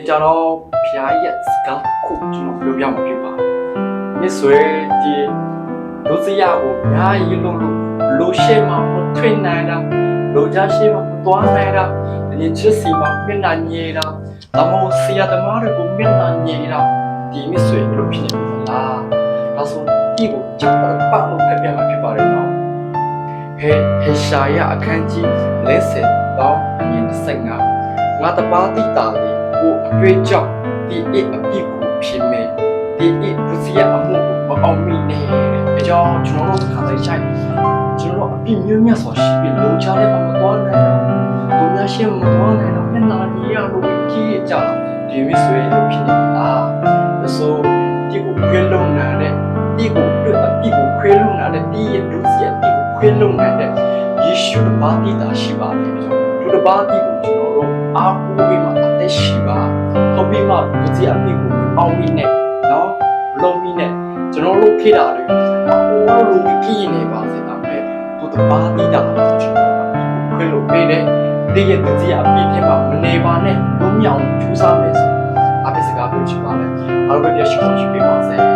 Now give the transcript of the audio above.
ဒီကြတော့ဖျားရဲ့စကားခုကျွန်တော်ပြောပြမှာဖြစ်ပါတယ်မြစ်ဆွဲဒီဒုစရကိုအများကြီးလုံးလို့လိုရှေ့မှာမထွင်နိုင်တာလိုချရှေ့မှာမသွားနိုင်တာဒီချစ်စီမှာမျက်နှာညေတာတမောဆရာသမားတွေကိုမျက်နှာညေတာဒီမြစ်ဆွဲလို့ဖြစ်နေပါလားဒါဆိုဒီကိုချက်ပတ်ပတ်လို့ပြပြမှာဖြစ်ပါတယ်နော်ဟေဟေရှာယအခန်းကြီး50တောင်းအရင်15ငါတပါတိတာလေး ကိုအတွေ့ကြောင့်ဒီအအပြစ်ကိုဖြစ်မဲ့ဒီအဒုစရအမှုကိုမအောင်မိနဲ့တဲ့အကြောင်းကျွန်တော်တို့ခါတိုင်းဆိုင်ကျွန်တော်တို့အပြစ်မျိုးများစွာရှိပြီးလုံချတဲ့မှာမတော်နိုင်တော့သူများရှင်းမတော်နိုင်တော့မျက်နှာကြီးရလို့ကြီးရကြဒီမစ်ဆွေလို့ဖြစ်နေလားဒါဆိုဒီကိုခွေးလုံးနာတဲ့ဒီကိုတွေ့အပြစ်ကိုခွေးလုံးနာတဲ့ဒီရဲ့ဒုစရအပြစ်ကိုခွေးလုံးနာတဲ့ယေရှုတပါတိတာရှိပါတယ်ကြောင့်သူတပါတိကိုကျွန်တော်တို့အားကိုးပြီးမှ အသက်ရှိပါဟုတ်ပြီးမှဒုစရအပြစ်ကိုအောင်ပြီးနဲ့နော်လုံးပြီးနဲ့ကျွန်တော်တို့ခေတာတွေအော်လို့ပြီးနေပါစေဒါပေမဲ့သူတပါတိတာကိုကျွန်တော်ခွေးလို့ပေးတဲ့ဒီရဲ့ဒုစရအပြစ်ဖြစ်မှာမနေပါနဲ့လုံးမြောင်ကျူးစားမယ်ဆိုအပြစ်စကားပြောချင်ပါလေအားလုံးပဲရှိခိုးရှိပေးပါ